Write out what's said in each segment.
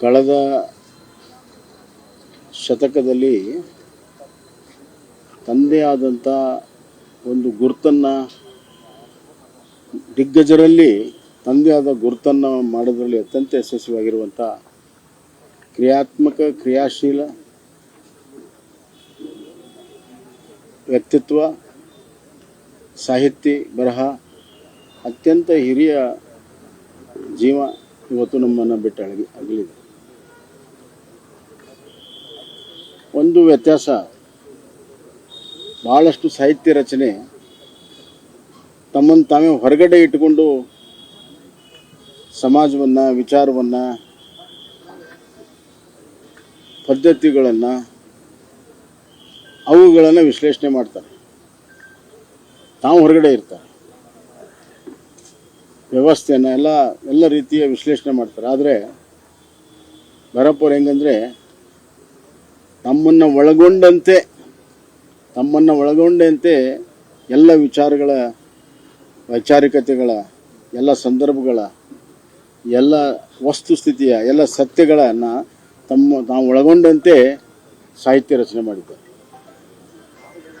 ಕಳೆದ ಶತಕದಲ್ಲಿ ತಂದೆ ಆದಂಥ ಒಂದು ಗುರುತನ್ನು ದಿಗ್ಗಜರಲ್ಲಿ ತಂದೆ ಆದ ಗುರುತನ್ನು ಮಾಡೋದರಲ್ಲಿ ಅತ್ಯಂತ ಯಶಸ್ವಿಯಾಗಿರುವಂಥ ಕ್ರಿಯಾತ್ಮಕ, ಕ್ರಿಯಾಶೀಲ ವ್ಯಕ್ತಿತ್ವ ಸಾಹಿತಿ ಬರಹ ಅತ್ಯಂತ ಹಿರಿಯ ಜೀವ ಇವತ್ತು ನಮ್ಮನ್ನು ಬಿಟ್ಟು ಅಗಲಿದೆ ಒಂದು ವ್ಯತ್ಯಾಸ. ಭಾಳಷ್ಟು ಸಾಹಿತ್ಯ ರಚನೆ ತಮ್ಮನ್ನು ತಾವೇ ಹೊರಗಡೆ ಇಟ್ಟುಕೊಂಡು ಸಮಾಜವನ್ನು, ವಿಚಾರವನ್ನು, ಪದ್ಧತಿಗಳನ್ನು, ಅವುಗಳನ್ನು ವಿಶ್ಲೇಷಣೆ ಮಾಡ್ತಾರೆ. ತಾವು ಹೊರಗಡೆ ಇರ್ತಾರೆ. ವ್ಯವಸ್ಥೆಯನ್ನು ಎಲ್ಲ ಎಲ್ಲ ರೀತಿಯ ವಿಶ್ಲೇಷಣೆ ಮಾಡ್ತಾರೆ. ಆದರೆ ಬರಪ್ಪವ್ರು ಹೆಂಗಂದರೆ ತಮ್ಮನ್ನು ಒಳಗೊಂಡಂತೆ ತಮ್ಮನ್ನು ಒಳಗೊಂಡಂತೆ ಎಲ್ಲ ವಿಚಾರಗಳ, ವೈಚಾರಿಕತೆಗಳ, ಎಲ್ಲ ಸಂದರ್ಭಗಳ, ಎಲ್ಲ ವಸ್ತುಸ್ಥಿತಿಯ ಎಲ್ಲ ಸತ್ಯಗಳನ್ನು ತಮ್ಮ ತಾವು ಒಳಗೊಂಡಂತೆ ಸಾಹಿತ್ಯ ರಚನೆ ಮಾಡಿದ್ದಾರೆ.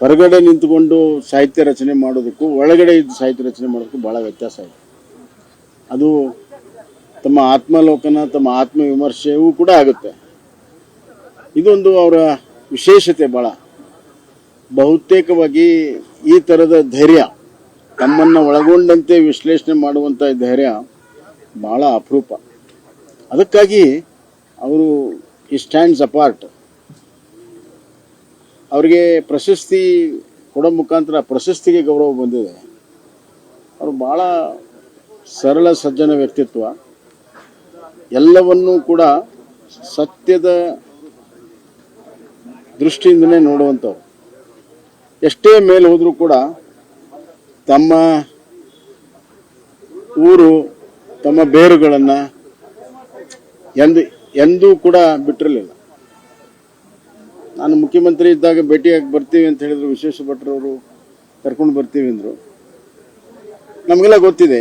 ಹೊರಗಡೆ ನಿಂತುಕೊಂಡು ಸಾಹಿತ್ಯ ರಚನೆ ಮಾಡೋದಕ್ಕೂ, ಒಳಗಡೆ ಇದ್ದು ಸಾಹಿತ್ಯ ರಚನೆ ಮಾಡೋದಕ್ಕೂ ಭಾಳ ವ್ಯತ್ಯಾಸ ಇದೆ. ಅದು ತಮ್ಮ ಆತ್ಮಲೋಕನ, ತಮ್ಮ ಆತ್ಮವಿಮರ್ಶೆಯೂ ಕೂಡ ಆಗುತ್ತೆ. ಇದೊಂದು ಅವರ ವಿಶೇಷತೆ ಭಾಳ ಬಹುತೇಕವಾಗಿ ಈ ಥರದ ಧೈರ್ಯ, ತಮ್ಮನ್ನು ಒಳಗೊಂಡಂತೆ ವಿಶ್ಲೇಷಣೆ ಮಾಡುವಂಥ ಧೈರ್ಯ ಭಾಳ ಅಪರೂಪ. ಅದಕ್ಕಾಗಿ ಅವರು ಈ ಸ್ಟ್ಯಾಂಡ್ಸ್ ಅಪಾರ್ಟ್ ಅವರಿಗೆ ಪ್ರಶಸ್ತಿ ಕೊಡೋ ಮುಖಾಂತರ ಪ್ರಶಸ್ತಿಗೆ ಗೌರವ ಬಂದಿದೆ. ಅವರು ಭಾಳ ಸರಳ, ಸಜ್ಜನ ವ್ಯಕ್ತಿತ್ವ. ಎಲ್ಲವನ್ನೂ ಕೂಡ ಸತ್ಯದ ದೃಷ್ಟಿಯಿಂದನೇ ನೋಡುವಂಥವ್ರು. ಎಷ್ಟೇ ಮೇಲೆ ಹೋದರೂ ಕೂಡ ತಮ್ಮ ಊರು, ತಮ್ಮ ಬೇರುಗಳನ್ನು ಎಂದು, ಎಂದೂ ಕೂಡ ಬಿಟ್ಟಿರಲಿಲ್ಲ. ನಾನು ಮುಖ್ಯಮಂತ್ರಿ ಇದ್ದಾಗ ಭೇಟಿಯಾಗಿ ಬರ್ತೀವಿ ಅಂತ ಹೇಳಿದ್ರು ವಿಶ್ವೇಶ್ವರ ಭಟ್ರವರು ಕರ್ಕೊಂಡು ಬರ್ತೀವಿ ಅಂದರು. ನಮಗೆಲ್ಲ ಗೊತ್ತಿದೆ,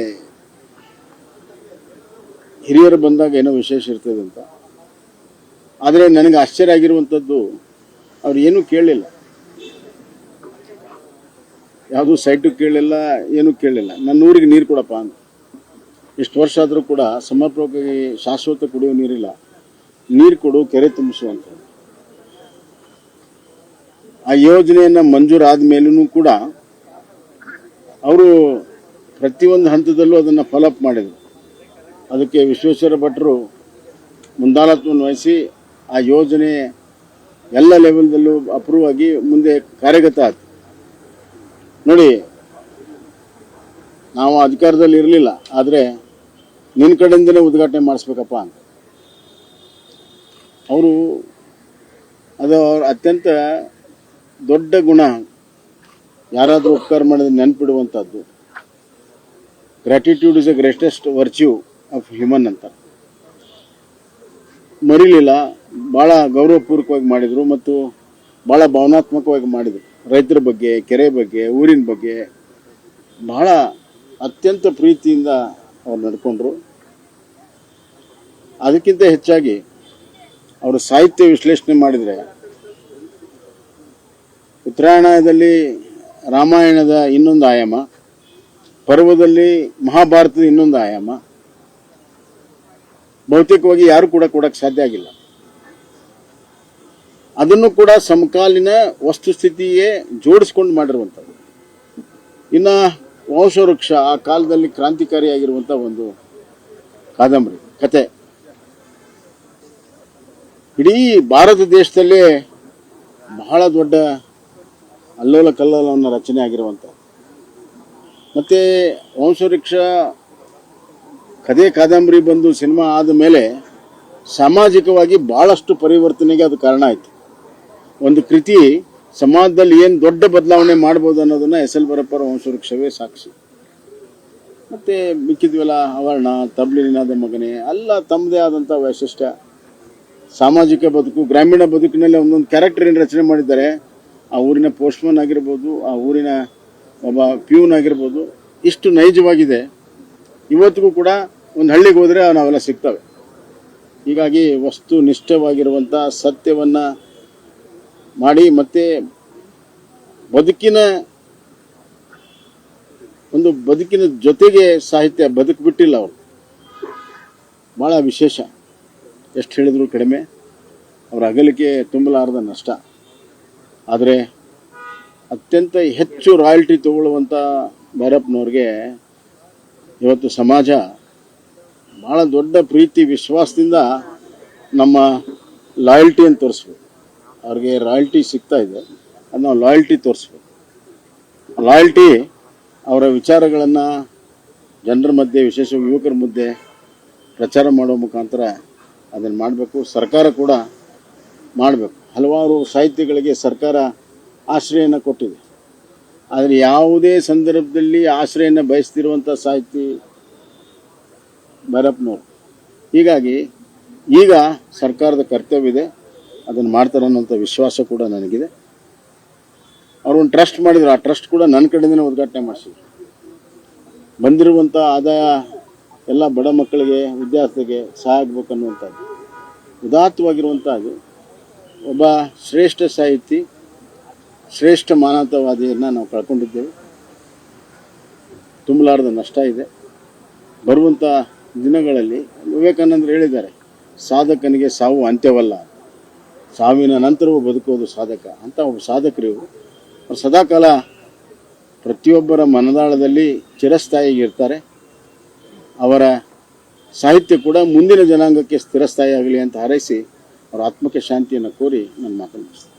ಹಿರಿಯರು ಬಂದಾಗ ಏನೋ ವಿಶೇಷ ಇರ್ತದೆ ಅಂತ. ಆದರೆ ನನಗೆ ಆಶ್ಚರ್ಯ ಆಗಿರುವಂಥದ್ದು ಅವ್ರು ಏನೂ ಕೇಳಲಿಲ್ಲ ಯಾವುದೂ ಸೈಟು ಕೇಳಲಿಲ್ಲ ಏನೂ ಕೇಳಲಿಲ್ಲ ನನ್ನ ಊರಿಗೆ ನೀರು ಕೊಡಪ್ಪ ಅಂತ ಎಷ್ಟು ವರ್ಷ ಆದರೂ ಕೂಡ ಸಮರ್ಪಕವಾಗಿ ಶಾಶ್ವತ ಕುಡಿಯೋ ನೀರಿಲ್ಲ. ನೀರು ಕೊಡು, ಕೆರೆ ತುಂಬಿಸು ಅಂತ ಆ ಯೋಜನೆಯನ್ನು ಮಂಜೂರಾದ ಮೇಲೂ ಕೂಡ ಅವರು ಪ್ರತಿಯೊಂದು ಹಂತದಲ್ಲೂ ಅದನ್ನು ಫಾಲೋಅಪ್ ಮಾಡಿದರು. ಅದಕ್ಕೆ ವಿಶ್ವೇಶ್ವರ ಭಟ್ರು ಮುಂದಾಳತ್ವವನ್ನು ವಹಿಸಿ ಆ ಯೋಜನೆ ಎಲ್ಲ ಲೆವೆಲ್ದಲ್ಲೂ ಅಪ್ರೂವ್ ಆಗಿ ಮುಂದೆ ಕಾರ್ಯಗತ ಆಯ್ತು ನೋಡಿ, ನಾವು ಅಧಿಕಾರದಲ್ಲಿ ಇರಲಿಲ್ಲ, ಆದರೆ ನಿನ್ನ ಕಡೆಯಿಂದಲೇ ಉದ್ಘಾಟನೆ ಮಾಡಿಸ್ಬೇಕಪ್ಪ ಅಂತ. ಅವರು ಅದು ಅವ್ರ ಅತ್ಯಂತ ದೊಡ್ಡ ಗುಣ, ಯಾರಾದರೂ ಉಪಕಾರ ಮಾಡಿದ ನೆನಪಿಡುವಂಥದ್ದು gratitude is a greatest virtue of human ಅಂತ. ಮರಿಲಿಲ್ಲ ಭಾಳ ಗೌರವಪೂರ್ವಕವಾಗಿ ಮಾಡಿದರು ಮತ್ತು ಭಾಳ ಭಾವನಾತ್ಮಕವಾಗಿ ಮಾಡಿದರು. ರೈತರ ಬಗ್ಗೆ, ಕೆರೆ ಬಗ್ಗೆ, ಊರಿನ ಬಗ್ಗೆ ಬಹಳ ಅತ್ಯಂತ ಪ್ರೀತಿಯಿಂದ ಅವ್ರು ನಡ್ಕೊಂಡ್ರು. ಅದಕ್ಕಿಂತ ಹೆಚ್ಚಾಗಿ ಅವರು ಸಾಹಿತ್ಯ ವಿಶ್ಲೇಷಣೆ ಮಾಡಿದರೆ ಉತ್ತರಾಯಣದಲ್ಲಿ ರಾಮಾಯಣದ ಇನ್ನೊಂದು ಆಯಾಮ, ಪರ್ವದಲ್ಲಿ ಮಹಾಭಾರತದ ಇನ್ನೊಂದು ಆಯಾಮ, ಭೌತಿಕವಾಗಿ ಯಾರು ಕೂಡ ಕೊಡೋಕ್ಕೆ ಸಾಧ್ಯ ಆಗಿಲ್ಲ. ಅದನ್ನು ಕೂಡ ಸಮಕಾಲೀನ ವಸ್ತುಸ್ಥಿತಿಯೇ ಜೋಡಿಸ್ಕೊಂಡು ಮಾಡಿರುವಂಥದ್ದು. ಇನ್ನು ವಂಶವೃಕ್ಷ, ಆ ಕಾಲದಲ್ಲಿ ಕ್ರಾಂತಿಕಾರಿಯಾಗಿರುವಂಥ ಒಂದು ಕಾದಂಬರಿ, ಕತೆ. ಇಡೀ ಭಾರತ ದೇಶದಲ್ಲೇ ಬಹಳ ದೊಡ್ಡ ಅಲ್ಲೋಲ ಕಲ್ಲೋಲವನ್ನು ರಚನೆ ಆಗಿರುವಂಥ ಮತ್ತು ವಂಶವೃಕ್ಷ ಕಥೆ ಕಾದಂಬರಿ ಬಂದು ಸಿನಿಮಾ ಆದ ಮೇಲೆ ಸಾಮಾಜಿಕವಾಗಿ ಭಾಳಷ್ಟು ಪರಿವರ್ತನೆಗೆ ಅದು ಕಾರಣ ಆಯಿತು. ಒಂದು ಕೃತಿ ಸಮಾಜದಲ್ಲಿ ಏನು ದೊಡ್ಡ ಬದಲಾವಣೆ ಮಾಡ್ಬೋದು ಅನ್ನೋದನ್ನ ಎಸ್ ಎಲ್ ಬರಪ್ಪರ ವಂಶವೃಕ್ಷವೇ ಸಾಕ್ಷಿ. ಮತ್ತೆ ಮಿಕ್ಕಿದ್ವಲ್ಲ ಅವರ್ಣ ತಬ್ಲಿನಾದ ಮಗನೇ ಅಲ್ಲ ತಮ್ಮದೇ ಆದಂಥ ವೈಶಿಷ್ಟ್ಯ. ಸಾಮಾಜಿಕ ಬದುಕು, ಗ್ರಾಮೀಣ ಬದುಕಿನಲ್ಲಿ ಒಂದೊಂದು ಕ್ಯಾರೆಕ್ಟರ್ ಏನು ರಚನೆ ಮಾಡಿದ್ದಾರೆ, ಆ ಊರಿನ ಪೋಸ್ಟ್ಮನ್ ಆಗಿರ್ಬೋದು, ಆ ಊರಿನ ಒಬ್ಬ ಪ್ಯೂನ್ ಆಗಿರ್ಬೋದು, ಇಷ್ಟು ನೈಜವಾಗಿದೆ. ಇವತ್ತಿಗೂ ಕೂಡ ಒಂದು ಹಳ್ಳಿಗೆ ಹೋದರೆ ನಾವೆಲ್ಲ ಸಿಗ್ತವೆ. ಹೀಗಾಗಿ ವಸ್ತು ನಿಷ್ಠವಾಗಿರುವಂಥ ಸತ್ಯವನ್ನು ಮಾಡಿ ಮತ್ತೆ ಬದುಕಿನ ಒಂದು ಬದುಕಿನ ಜೊತೆಗೆ ಸಾಹಿತ್ಯ ಬದುಕಿಬಿಟ್ಟಿಲ್ಲ ಅವರು. ಭಾಳ ವಿಶೇಷ. ಎಷ್ಟು ಹೇಳಿದ್ರು ಕಡಿಮೆ. ಅವರ ಅಗಲಿಕೆ ತುಂಬಲಾರದ ನಷ್ಟ. ಆದರೆ ಅತ್ಯಂತ ಹೆಚ್ಚು ರಾಯಲ್ಟಿ ತಗೊಳ್ಳುವಂಥ ಭೈರಪ್ಪನವ್ರಿಗೆ ಇವತ್ತು ಸಮಾಜ ಭಾಳ ದೊಡ್ಡ ಪ್ರೀತಿ, ವಿಶ್ವಾಸದಿಂದ ನಮ್ಮ ಲಾಯಲ್ಟಿಯನ್ನು ತೋರಿಸ್ಬೇಕು. ಅವ್ರಿಗೆ ರಾಯಲ್ಟಿ ಸಿಗ್ತಾ ಇದೆ, ಅದನ್ನ ಲಾಯಲ್ಟಿ ತೋರಿಸ್ಬೇಕು. ಲಾಯಲ್ಟಿ ಅವರ ವಿಚಾರಗಳನ್ನು ಜನರ ಮಧ್ಯೆ, ವಿಶೇಷ ಯುವಕರ ಮಧ್ಯೆ ಪ್ರಚಾರ ಮಾಡೋ ಮುಖಾಂತರ ಅದನ್ನು ಮಾಡಬೇಕು. ಸರ್ಕಾರ ಕೂಡ ಮಾಡಬೇಕು. ಹಲವಾರು ಸಾಹಿತ್ಯಗಳಿಗೆ ಸರ್ಕಾರ ಆಶ್ರಯನ ಕೊಟ್ಟಿದೆ. ಆದರೆ ಯಾವುದೇ ಸಂದರ್ಭದಲ್ಲಿ ಆಶ್ರಯನ ಬಯಸ್ತಿರುವಂಥ ಸಾಹಿತಿ ಭೈರಪ್ಪನವರು. ಹೀಗಾಗಿ ಈಗ ಸರ್ಕಾರದ ಕರ್ತವ್ಯ ಇದೆ. ಅದನ್ನು ಮಾಡ್ತಾರೆ ಅನ್ನೋಂಥ ವಿಶ್ವಾಸ ಕೂಡ ನನಗಿದೆ. ಅವ್ರು ಒಂದು ಟ್ರಸ್ಟ್ ಮಾಡಿದ್ರು, ಆ ಟ್ರಸ್ಟ್ ಕೂಡ ನನ್ನ ಕಡೆಯಿಂದನೇ ಉದ್ಘಾಟನೆ ಮಾಡಿಸಿದ್ರು. ಬಂದಿರುವಂಥ ಆದಾಯ ಎಲ್ಲ ಬಡ ಮಕ್ಕಳಿಗೆ, ವಿದ್ಯಾರ್ಥಿಗೆ ಸಹಾಯ ಆಗಬೇಕು ಅನ್ನುವಂಥದ್ದು. ಉದಾತ್ತವಾಗಿರುವಂಥದ್ದು ಒಬ್ಬ ಶ್ರೇಷ್ಠ ಸಾಹಿತಿ, ಶ್ರೇಷ್ಠ ಮಾನವತಾವಾದಿಯನ್ನು ನಾವು ಕಳ್ಕೊಂಡಿದ್ದೇವೆ. ತುಂಬಲಾರದ ನಷ್ಟ ಇದೆ. ಬರುವಂಥ ದಿನಗಳಲ್ಲಿ ವಿವೇಕಾನಂದರು ಹೇಳಿದ್ದಾರೆ, ಸಾಧಕನಿಗೆ ಸಾವು ಅಂತ್ಯವಲ್ಲ ಸಾವಿನ ನಂತರವೂ ಬದುಕೋದು ಸಾಧಕ. ಅಂತ ಒಬ್ಬ ಸಾಧಕರು ಅವ್ರು ಸದಾಕಾಲ ಪ್ರತಿಯೊಬ್ಬರ ಮನದಾಳದಲ್ಲಿ ಚಿರಸ್ಥಾಯಿಯಾಗಿರ್ತಾರೆ ಅವರ ಸಾಹಿತ್ಯ ಕೂಡ ಮುಂದಿನ ಜನಾಂಗಕ್ಕೆ ಸ್ಥಿರಸ್ಥಾಯಿ ಆಗಲಿ ಅಂತ ಹಾರೈಸಿ ಅವರ ಆತ್ಮಕ್ಕೆ ಶಾಂತಿಯನ್ನು ಕೋರಿ ನನ್ನ ಮಾತನ್ನು ಮುಗಿಸ್ತೇನೆ.